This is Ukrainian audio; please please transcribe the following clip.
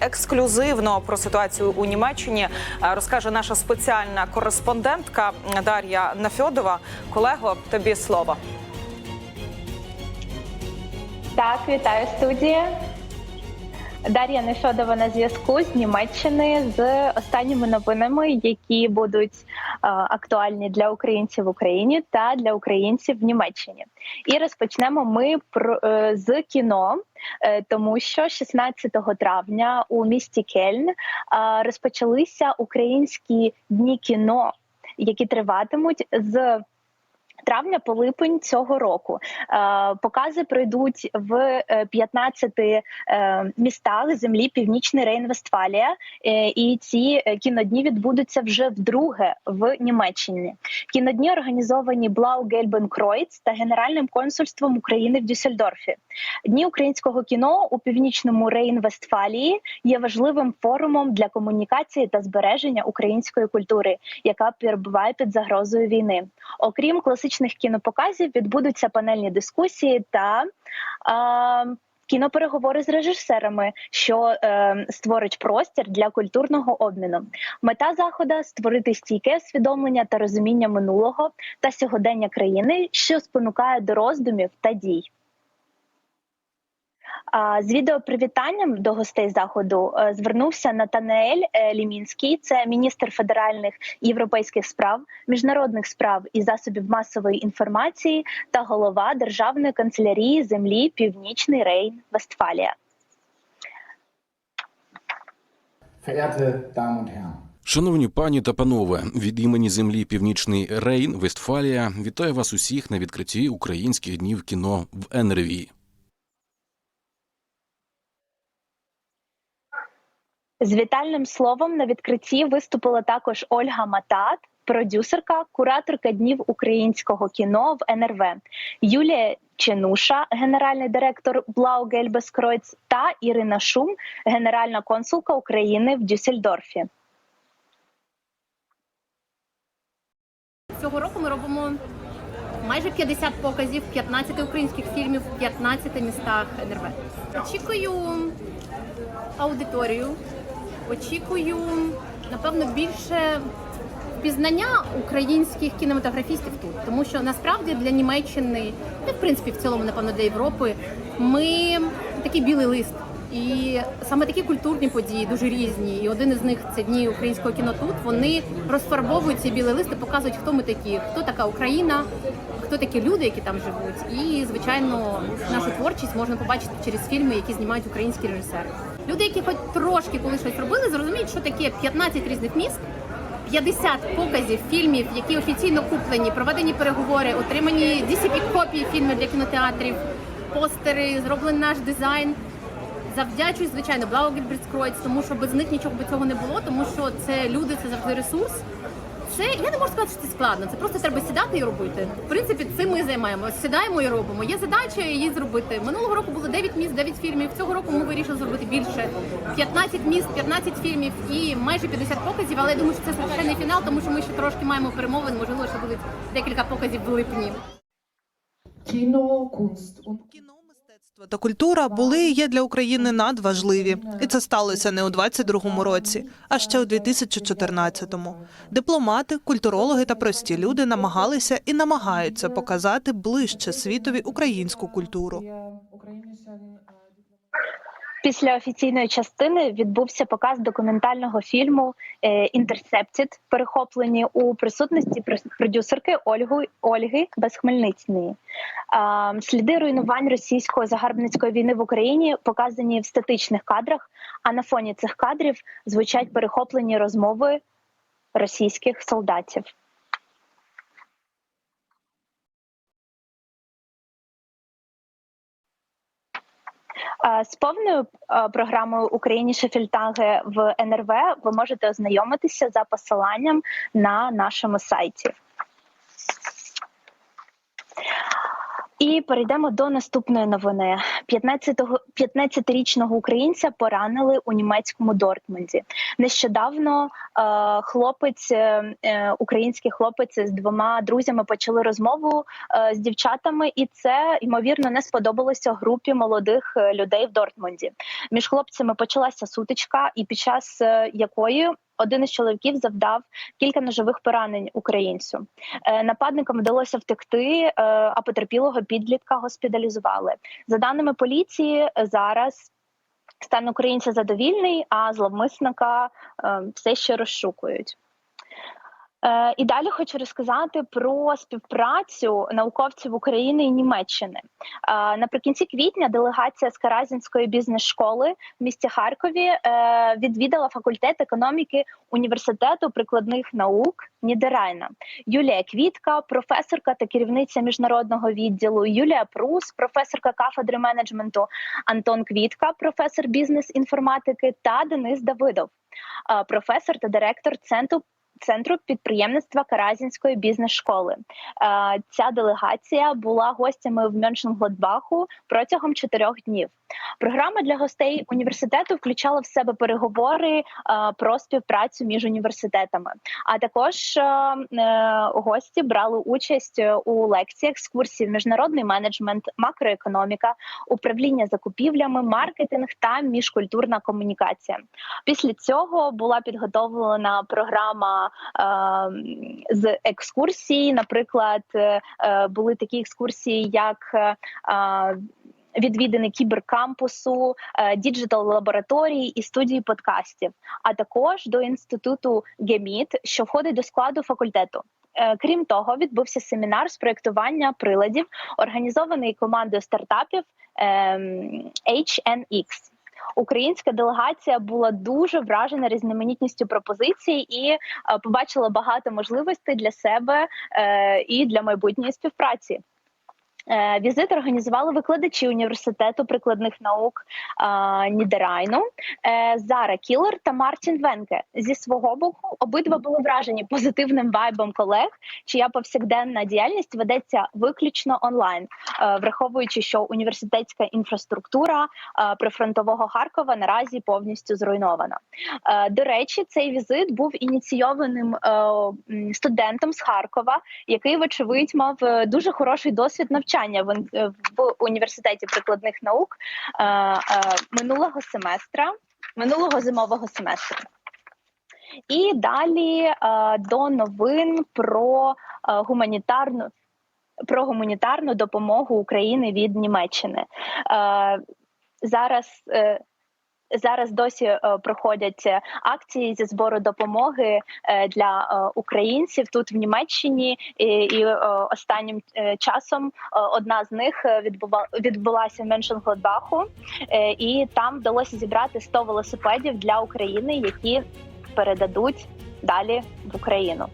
Ексклюзивно про ситуацію у Німеччині е, розкаже наша спеціальна кореспондентка Дар'я Нафьодова. Колего, тобі слово. Так, вітаю студія. Дар'я Нефьодова на зв'язку з Німеччини з останніми новинами, які будуть е, актуальні для українців в Україні та для українців в Німеччині. І розпочнемо ми про е, з кіно, е, тому що 16 травня у місті Кельн розпочалися українські дні кіно, які триватимуть з травня по липень цього року. Е, Покази пройдуть в е, 15 е, містах землі Північний Рейн-Вестфалія, Е, і ці е, кінодні відбудуться вже вдруге в Німеччині. Кінодні організовані Blau Gelben Kreuz та Генеральним консульством України в Дюссельдорфі. Дні українського кіно у північному Рейн-Вестфалії є важливим форумом для комунікації та збереження української культури, яка перебуває під загрозою війни. Окрім класичних кінопоказів, відбудуться панельні дискусії та е, кінопереговори з режисерами, що е, створить простір для культурного обміну. Мета заходу створити стійке усвідомлення та розуміння минулого та сьогодення країни, що спонукає до роздумів та дій. З відеопривітанням до гостей заходу е, звернувся Натанеель е, Лімінський, це міністр федеральних і європейських справ, міжнародних справ і засобів масової інформації та голова Державної канцелярії землі Північний Рейн Вестфалія. Verehrte Damen und Herren, Шановні пані та панове, від імені землі Північний Рейн, Вестфалія, вітаю вас усіх на відкритті українських днів кіно в НРВІ. З вітальним словом на відкритті виступила також Ольга Матат, продюсерка, кураторка днів українського кіно в НРВ, Юлія Ченуша, генеральний директор Gelbes Kreuz та Ірина Шум, генеральна консулка України в Дюссельдорфі. Цього року ми робимо майже 50 показів 15 українських фільмів в 15 містах НРВ. Очікую аудиторію, очікую, напевно, більше пізнання українських кінематографістів тут, тому що насправді для Німеччини, та в принципі в цілому, напевно, для Європи, ми такий білий лист. І саме такі культурні події дуже різні. І один із них це дні українського кіно тут. Вони розфарбовують ці білий лист і показують, хто ми такі, хто така Україна, хто такі люди, які там живуть. І звичайно, нашу творчість можна побачити через фільми, які знімають українські режисери. Люди, які хоч трошки коли щось робили, зрозуміють, що таке 15 різних міст. 50 показів фільмів, які офіційно куплені, проведені переговори, отримані DCP копії фільмів для кінотеатрів, постери, зроблений наш дизайн. Завдячую, звичайно, Blau Kreuz, тому що без них нічого би цього не було, тому що це люди, це завжди ресурс. Це я не можу сказати, що це складно. Це просто треба сідати і робити. В принципі, цим ми займаємося. Сідаємо і робимо. Є задача її зробити. Минулого року було 9 міст, 9 фільмів. Цього року ми вирішили зробити більше 15 міст, 15 фільмів і майже 50 показів. Але я думаю, що це страшенний фінал, тому що ми ще трошки маємо перемовин. Можливо, ще будуть декілька показів в липні. Kunst und Кіно, мистецтво та культура були і є для України надважливі, і це сталося не у 22-му році, а ще у 2014-му. Дипломати, культурологи та прості люди намагалися і намагаються показати ближче світові українську культуру. Після офіційної частини відбувся показ документального фільму е, «Intercepted», перехоплені у присутності продюсерки Ольги Ольги Безхмельницької. Сліди руйнувань російської загарбницької війни в Україні показані в статичних кадрах. А на фоні цих кадрів звучать перехоплені розмови російських солдатів. З повною програмою Україні Шефільтаги в НРВ ви можете ознайомитися за посиланням на нашому сайті. І перейдемо до наступної новини. 15-го 15-річного українця поранили у німецькому Дортмунді. Нещодавно е, хлопець, е, е, український хлопець з двома друзями почали розмову е, з дівчатами, і це ймовірно не сподобалося групі молодих е, людей в Дортмунді. Між хлопцями почалася сутичка, і під час е, якої один із чоловіків завдав кілька ножових поранень українцю. Е, Нападникам вдалося втекти, е, а потерпілого підлітка госпіталізували. За даними поліції, зараз стан українця задовільний, а зловмисника е, все ще розшукують. Е, І далі хочу розказати про співпрацю науковців України і Німеччини. Е, Наприкінці квітня делегація з Каразінської бізнес-школи в місті Харкові е, відвідала факультет економіки університету прикладних наук Нідерайна. Юлія Квітка, професорка та керівниця міжнародного відділу, Юлія Прус, професорка кафедри менеджменту, Антон Квітка, професор бізнес-інформатики та Денис Давидов, професор та директор центру. Центру підприємництва Каразінської бізнес-школи. Е, Ця делегація була гостями в Мьоншенгладбаху протягом чотирьох днів. Програма для гостей університету включала в себе переговори е, про співпрацю між університетами. А також е, гості брали участь у лекціях з курсів міжнародний менеджмент, макроекономіка, управління закупівлями, маркетинг та міжкультурна комунікація. Після цього була підготовлена програма е, з екскурсій. Наприклад, е, е, були такі екскурсії, як е, Відвідини кіберкампусу, діджитал лабораторії і студії подкастів, а також до інституту Геміт, що входить до складу факультету. Крім того, відбувся семінар з проєктування приладів, організований командою стартапів ем, HNX. Українська делегація була дуже вражена різноманітністю пропозицій і е, побачила багато можливостей для себе е, і для майбутньої співпраці. Е, Візит організували викладачі університету прикладних наук е, Нідерайну е, Зара Кілер та Мартін Венке. Зі свого боку обидва були вражені позитивним вайбом колег, чия повсякденна діяльність ведеться виключно онлайн, враховуючи, що університетська інфраструктура прифронтового Харкова наразі повністю зруйнована. До речі, цей візит був ініційованим студентом з Харкова, який, вочевидь, мав дуже хороший досвід навчання в, е, в університеті прикладних наук е, е, минулого семестра, минулого зимового семестру. І далі е, до новин про гуманітарну. Про гуманітарну допомогу України від Німеччини зараз Зараз досі е, проходять е, акції зі збору допомоги е, для українців тут в Німеччині, і, останнім часом одна з них е, відбува, відбулася в Меншенгладбаху, і там вдалося зібрати 100 велосипедів для України, які передадуть далі в Україну.